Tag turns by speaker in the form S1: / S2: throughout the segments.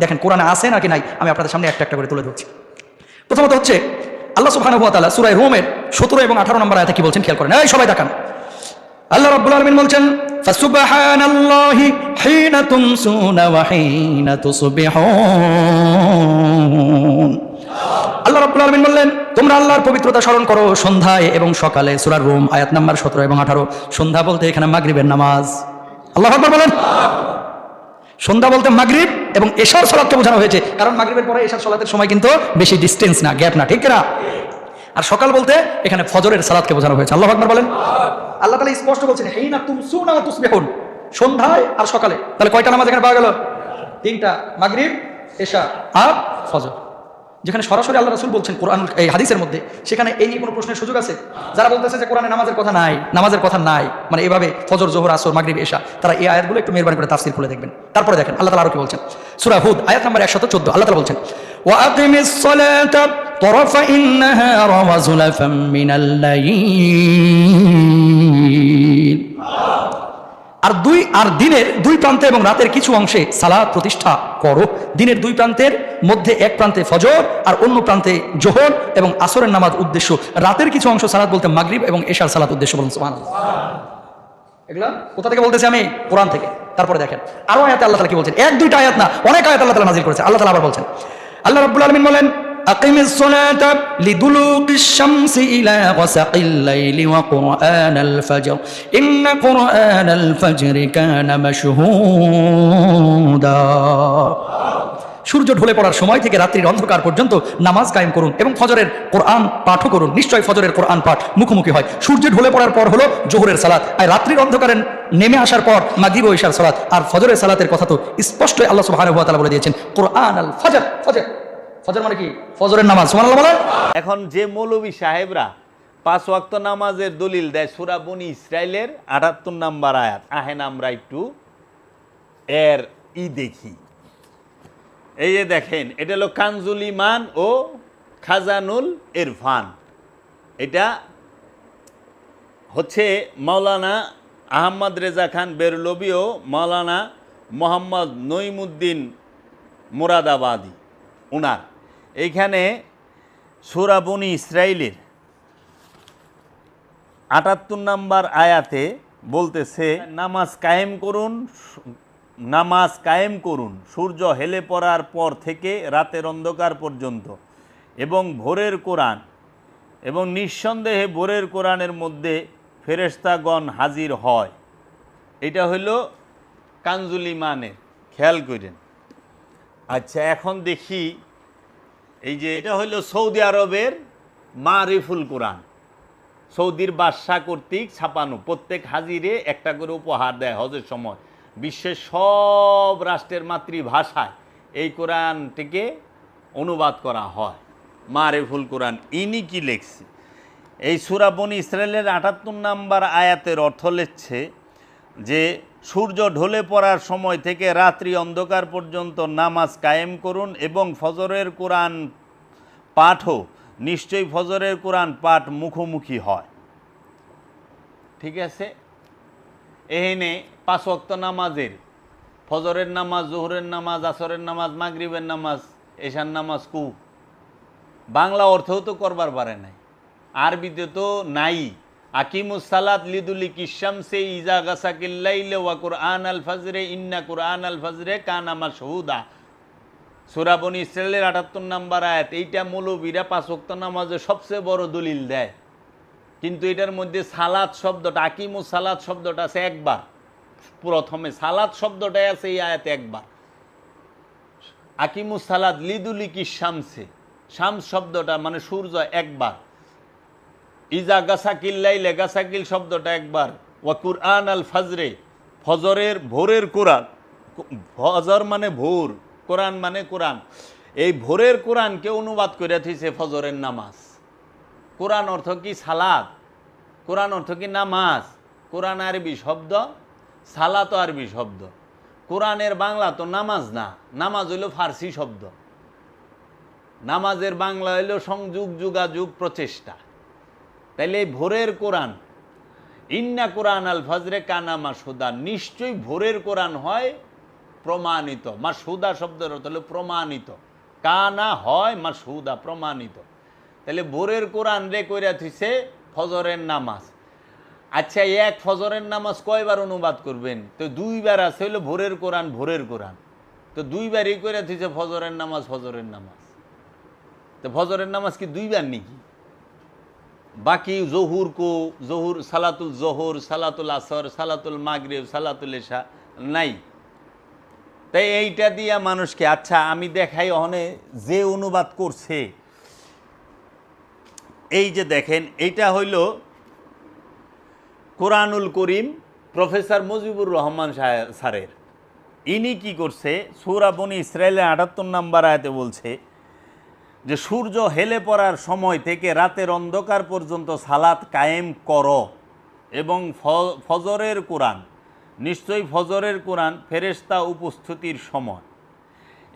S1: দেখেন কোরআনে আছে নাকি নাই? আমি আপনাদের সামনে একটা একটা করে তুলে ধরছি। প্রথমত হচ্ছে, আল্লাহ সুবহানাহু ওয়া তাআলা সূরা রোমের 17 এবং 18 নম্বর আয়াতে কি বলছেন? খেয়াল করেন। এই সবাই দেখান। আল্লাহ রাব্বুল আলমিন বলছেন, ফাসুবহানাল্লাহি হিনা তুমসুনা ওয়া হিনা তুসবিহুন। আল্লাহ রাব্বুল আলামিন বললেন, তোমরা আল্লাহর পবিত্রতা স্মরণ করো সন্ধ্যায় এবং সকালে সূরা রোম আয়াত নাম্বার 17 এবং 18 সন্ধ্যা বলতে এখানে মাগরিবের নামাজ। আল্লাহু আকবার বলেন। সন্ধ্যা বলতে মাগরীব এবং এশার সলাদকে বোঝানো হয়েছে। কারণ মাগরীবের পরে এশার সলাতের সময় কিন্তু বেশি ডিস্টেন্স না গ্যাপ না, ঠিক না আর সকাল বলতে এখানে ফজরের সালাদকে বোঝানো হয়েছে। আল্লাহ আকবার বলেন। আল্লাহ তাআলা স্পষ্ট বলছেন হেই না তুম সুনা তুসবিহুন। সন্ধ্যায় আর সকালে। তাহলে কয়টা নামাজ এখানে পাওয়া গেল? তিনটা, মাগরীব, এশা আর ফজর। যেখানে সরাসরি আল্লাহ রাসূল বলছেন কোরআন এই হাদিসের মধ্যে সেখানে এই নিয়ে কোনো প্রশ্নের সুযোগ আছে যারা বলতেছে যে কোরআনে নামাজের কথা নাই নামাজের কথা নাই মানে এভাবে ফজর জোহর আসর মাগরিব এশা তারা এই আয়াতগুলো একটু মেহরবানি করে তাফসীর খুলে দেখবেন তারপরে দেখেন আল্লাহ তাআলা আরো কি বলছেন সূরা হুদ আয়াত নাম্বার 114 আল্লাহ তাআলা বলছেন ওয়াকিমিস সালাতা طرفي النهار وزلفا من الليل আর দুই, আর দিনের দুই প্রান্তে এবং রাতের কিছু অংশে সালাদ প্রতিষ্ঠা করো। দিনের দুই প্রান্তের মধ্যে এক প্রান্তে ফজর আর অন্য প্রান্তে জোহর এবং আসরের নামাজ উদ্দেশ্য। রাতের কিছু অংশ সালাদ বলতে মাগরিব এবং এশার সালাদ উদ্দেশ্য বলুন, সুবহানাল্লাহ। এগুলা কোথা থেকে বলতেছি আমি? কোরআন থেকে। তারপরে দেখেন। আরও আয়াতে আল্লাহ তাআলা কি বলছেন? এক দুইটা আয়াত না, অনেক আয়াত আল্লাহ তালা নাজিল করেছে আল্লাহ তালা আবার বলছেন, আল্লাহ রাব্বুল আলমিন বলেন أقم الصلاة لدلوق الشمس إلى غسق الليل وقرآن الفجر إن قرآن الفجر كان مشهودا সূর্য ঢলে পড়ার সময় থেকে রাত্রির অন্ধকার পর্যন্ত নামাজ কায়েম করুন এবং ফজরের কোরআন পাঠও করুন নিশ্চয় ফজরের কোরআন পাঠ মুখোমুখি হয় সূর্য ঢলে পড়ার পর হলো জোহরের সালাত আর রাত্রির অন্ধকারে নেমে আসার পর মাগরিব ও ইশার সালাত আর ফজরের সালাতের কথা তো স্পষ্টই আল্লাহ সুবহানাহু ওয়া তাআলা বলে দিয়েছেন কোরআন আল ফজর ফজর ফজর মানে কি? ফজরের নামাজ। সুবহানাল্লাহ বলেন।
S2: এখন যে মৌলবী সাহেবরা পাঁচ ওয়াক্ত নামাজের দলিল দেয়, সুরা বনি ইসরায়েলের আটাত্তর নাম্বার আয়াত। আহেন আমরা একটু এর ই দেখি। এই যে দেখেন, এটা হলো কানজুল ইমান ও খাজানুল ইরফান। এটা হচ্ছে মাওলানা আহমদ রেজা খান বেরলবি ও মাওলানা মোহাম্মদ নইমুদ্দিন মুরাদাবাদী, উনার। এইখানে সুরাবনি ইসরায়েলের আটাত্তর নাম্বার আয়াতে বলতেছে, নামাজ কায়েম করুন, নামাজ কায়েম করুন। সূর্য হেলে পড়ার পর থেকে রাতের অন্ধকার পর্যন্ত এবং ভোরের কোরআন এবং নিঃসন্দেহে ভোরের কোরআনের মধ্যে ফেরেশতাগণ হাজির হয়। এটা হইল কানজুল ইমানের খেয়াল করেন। আচ্ছা এখন দেখি এই যে এটা হইল সৌদি আরবের মা মারিফুল কোরআন। সৌদির বাদশাহ কর্তৃক ছাপানো, প্রত্যেক হাজিরে একটা করে উপহার দেয় হজের সময়। বিশ্বের সব রাষ্ট্রের মাতৃভাষায় এই কোরআনটিকে অনুবাদ করা হয়। মারিফুল কোরআন, ইনি কি লেখছে? এই সুরাবনি ইসরায়েলের আটাত্তর নাম্বার আয়াতের অর্থ লেখছে যে সূর্য ঢলে পড়ার সময় থেকে রাত্রি অন্ধকার পর্যন্ত নামাজ কায়েম করুন এবং ফজরের কোরআন পাঠও, নিশ্চয়ই ফজরের কোরআন পাঠ মুখোমুখি হয়। ঠিক আছে? এহেনে পাঁচ ওয়াক্ত নামাজের, ফজরের নামাজ, জোহরের নামাজ, আসরের নামাজ, মাগরিবের নামাজ, এশার নামাজ কু বাংলা অর্থও তো করবার পারে নাই। আরবিতে তো নাই। আল আল আটাত্তর নাম্বার আয়াত, এইটা নামাজে সবচেয়ে বড় দলিল দেয়। কিন্তু এটার মধ্যে সালাদ শব্দটা আকিমু সালাদ শব্দটা আছে একবার। প্রথমে সালাদ শব্দটাই আছে এই আয়াত একবার। আকিমু সালাদ লিদুলি কি শামসে, শামস শব্দটা মানে সূর্য একবার। ইজা গাসাকিল্লাইলে গাসাকিল শব্দটা একবার। ওয়া কুরআন আল ফজরে, ফজরের ভোরের কোরআন। ফজর মানে ভোর, কোরআন মানে কোরআন। এই ভোরের কোরআনকে অনুবাদ করে থইছে ফজরের নামাজ। কোরআন অর্থ কি সালাদ? কোরআন অর্থ কি নামাজ? কোরআন আরবি শব্দ, সালাত আরবি শব্দ। কোরআনের বাংলা তো নামাজ না, নামাজ হইল ফার্সি শব্দ। নামাজের বাংলা হইল সংযোগ, যোগাযোগ, প্রচেষ্টা। তাইলে এই ভোরের কোরআন। ইন্না কোরআন আল ফজরে কানামা সুদা নিশ্চয়ই ভোরের কোরআন হয় প্রমাণিত। মাসহুদা শব্দের অর্থ হলো প্রমাণিত। কানা হয় মাসহুদা, প্রমাণিত। তাহলে ভোরের কোরআন রে কইরা থিছে ফজরের নামাজ। আচ্ছা এক ফজরের নামাজ কয়বার অনুবাদ করবেন? তো দুইবার আছে হলো ভোরের কোরআন ভোরের কোরআন। তো দুইবারই করে থিছে ফজরের নামাজ ফজরের নামাজ। তো ফজরের নামাজ কি দুইবার নাকি? বাকি জহুর কো, জহুর সালাতুল জহুর, সালাতুল আসর, সালাতুল মাগরিব, সালাতুল এশা নাই। তাই এইটা দিয়া মানুষকে আচ্ছা আমি দেখাই অনে যে অনুবাদ করছে। এই যে দেখেন, এইটা হইল কোরআনুল করিম প্রফেসর মুজিবুর রহমান সাহে- স্যারের। ইনি কি করছে সৌরাবনি ইসরায়েলের আটাত্তর নাম্বার আয়াতে বলছে যে সূর্য হেলে পড়ার সময় থেকে রাতের অন্ধকার পর্যন্ত সালাত কায়েম করো এবং ফজরের কোরআন, নিশ্চয়ই ফজরের কোরআন ফেরেস্তা উপস্থিতির সময়।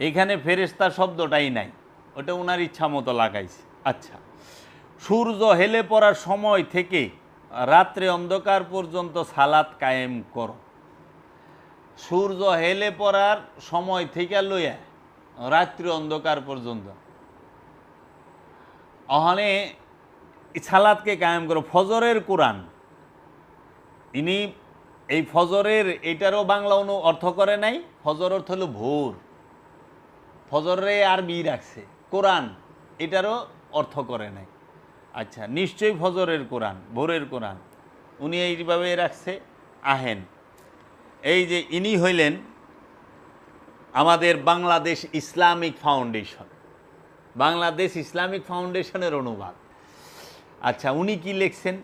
S2: এখানে ফেরেস্তা শব্দটাই নাই, ওটা ওনার ইচ্ছা মতো লাগাইছে। আচ্ছা সূর্য হেলে পড়ার সময় থেকে রাত্রে অন্ধকার পর্যন্ত সালাত কায়েম করো। সূর্য হেলে পড়ার সময় থেকে লইয়া রাত্রি অন্ধকার পর্যন্ত অহনে সালাদকে কায়েম করো, ফজরের কোরআন। ইনি এই ফজরের, এটারও বাংলা অনু অর্থ করে নাই, ফজর অর্থ হলো ভোর। ফজরে আর আরবি রাখছে, কোরআন, এটারও অর্থ করে নাই। আচ্ছা নিশ্চয়ই ফজরের কোরআন, ভোরের কোরআন। উনি এইভাবে রাখছে, আহেন। এই যে ইনি হইলেন আমাদের Bangladesh Islamic foundation. Bangladesh Islamic ফাউন্ডেশনের অনুবাদ। আচ্ছা উনি কি লিখছেন?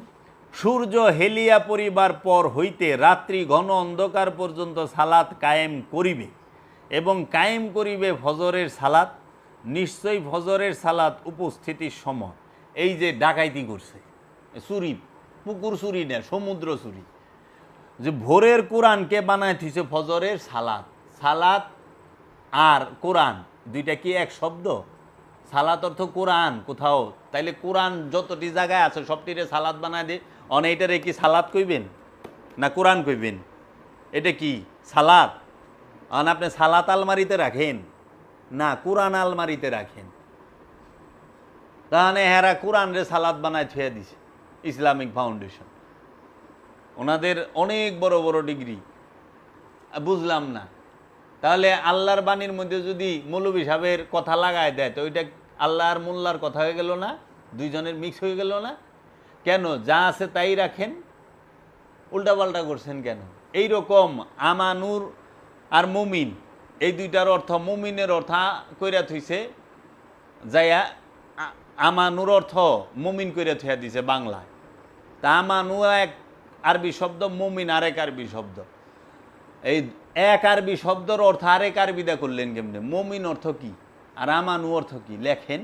S2: সূর্য হেলিয়া পরিবার পর হইতে রাত্রি ঘন অন্ধকার পর্যন্ত সালাত কায়েম করিবে এবং কায়েম করিবে ফজরের সালাত, নিশ্চয়ই ফজরের সালাত উপস্থিতির সময়। এই যে ডাকাইতি করছে চুরি, পুকুর চুরি না, সমুদ্র চুরি। যে ভোরের কোরআনকে বানায় থিছে ফজরের সালাত। সালাত আর কোরআন, দুইটা কি এক শব্দ? সালাত অর্থ কোরআন কোথাও। তাইলে কোরআন যতটি জায়গায় আছে, সবটিরে সালাত বানায় দে। অনেকটারে কি সালাত কইবেন? না কোরআন কইবেন? এটা কি? সালাত? আন আপনি সালাত আলমারিতে রাখেন? না, কোরআন আলমারিতে রাখেন। তাহলে হেরা কোরআন রে সালাত বানায় ছুঁয়ে দিছে, ইসলামিক ফাউন্ডেশন। ওনাদের অনেক বড় বড় ডিগ্রি। বুঝলাম না। তাহলে আল্লাহর বাণীর মধ্যে যদি মৌলবী সাহেবের কথা লাগায় দেয়, তো ওইটা আল্লাহর মোল্লার কথা হয়ে গেল না? দুইজনের মিক্স হয়ে গেল না? কেন? যা আছে তাই রাখেন? উল্টাপাল্টা করছেন কেন? এই রকম আমানুর আর মুমিন, এই দুইটার অর্থ মুমিনের অর্থ কইরা থইছে, যাইয়া আমানুর অর্থ মুমিন কইরা থইয়া দিছে বাংলায়। তা আমানু এক আরবি শব্দ, মুমিন আরেক আরবি শব্দ। এই এক আরবি শব্দর অর্থ আরেক আরবিদা করলেন কেমনে? মমিন অর্থ কি? আর আমানু অর্থ কি? লেখেন।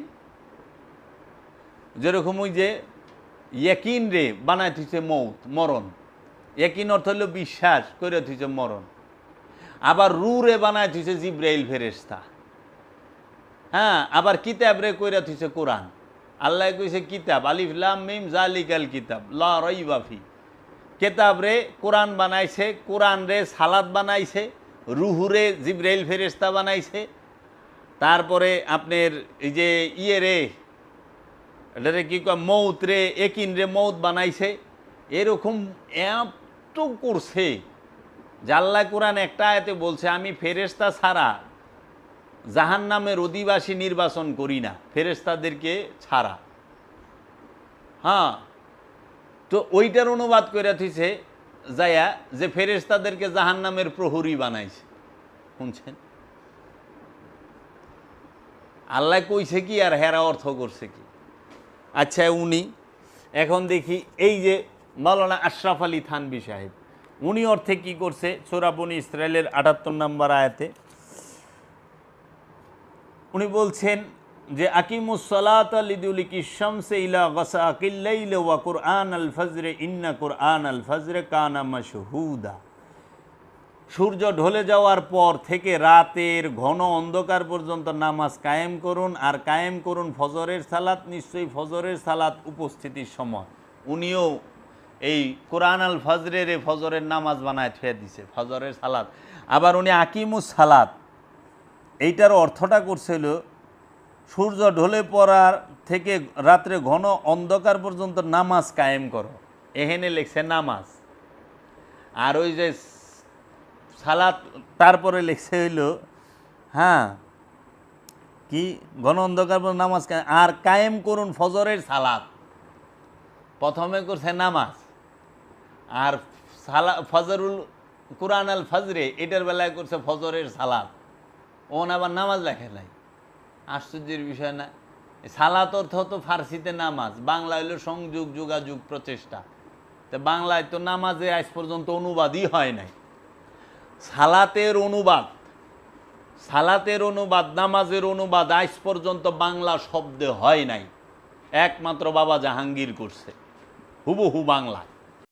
S2: যেরকম ওই যে ইয়েকিন রে বানায় থুইছে মৌত, মরণ। ইয়েকিন অর্থ হলো বিশ্বাস করে থুইছে মরণ। আবার রু রে বানায় থুইছে জিব্রাইল ফেরেস্তা হ্যাঁ আবার কিতাব রে কইরা থুইছে কোরআন। আল্লাহ কইছে কিতাব, আলিফ লাম মিম জালিকাল কিতাব, লা রাইবাফি কেতাব রে কোরআন বানাইছে কোরআন রে সালাদ বানাইছে, রুহুরে জিব্রাইল ফেরেস্তা বানাইছে। তারপরে আপনার এই যে ইয়ে রে এটারে কি কয় মৌত রে একিন রে মৌত বানাইছে। এরকম এত করছে জাল্লা কোরআন একটা আয়াতে বলছে, আমি ফেরেস্তা ছাড়া জাহান নামের অধিবাসী নির্বাচন করি না ফেরেস্তাদেরকে ছাড়া। হ্যাঁ তো ওইটার অনুবাদ করে থিছে যায়া যে ফেরেস্তাদেরকে জাহান নামের প্রহরী বানাইছে। শুনছেন? আল্লাহ কইছে কি আর হেরা অর্থ করছে কি? আচ্ছা উনি, এখন দেখি, এই যে মাওলানা আশরাফ আলী থানবি সাহেব, উনি অর্থে কি করছে? সোরাবনি ইসরায়েলের আটাত্তর নম্বর আয়াতে। উনি বলছেন যে ইলা আল ফজরে ইন্না আল ফজরে মাশহুদা। সূর্য ঢলে যাওয়ার পর থেকে রাতের ঘন অন্ধকার পর্যন্ত নামাজ কায়েম করুন, আর কায়েম করুন ফজরের সালাত, নিশ্চয়ই ফজরের সালাত উপস্থিতির সময়। উনিও এই কোরআন আল ফজরের ফজরের নামাজ বানায় থুয়ে দিছে, ফজরের সালাত। আবার উনি আকিমুস সালাত, এইটার অর্থটা করছিল সূর্য ঢলে পড়ার থেকে রাত্রে ঘন অন্ধকার পর্যন্ত নামাজ কায়েম করো। এহেনে লেখছে নামাজ। আর ওই যে সালাত, তারপরে লেখছে হইল হ্যাঁ কি? ঘন অন্ধকার পর্যন্ত নামাজ আর কায়েম করুন ফজরের সালাত। প্রথমে করছে নামাজ। আর সালা, ফজরুল কুরআন আল ফজরে এটার বেলায় করছে ফজরের সালাত। ওন আবার নামাজ লেখে নাই। আশ্চর্যের বিষয় না। সালাত অর্থ তো ফার্সিতে নামাজ বাংলা হইল সংযোগ, যোগাযোগ, প্রচেষ্টা। তো বাংলায় তো নামাজে আজ পর্যন্ত অনুবাদই হয় নাই। সালাতের অনুবাদ সালাতের অনুবাদ, নামাজের অনুবাদ আজ পর্যন্ত বাংলা শব্দে হয় নাই। একমাত্র বাবা জাহাঙ্গীর করছে, হুবহু বাংলা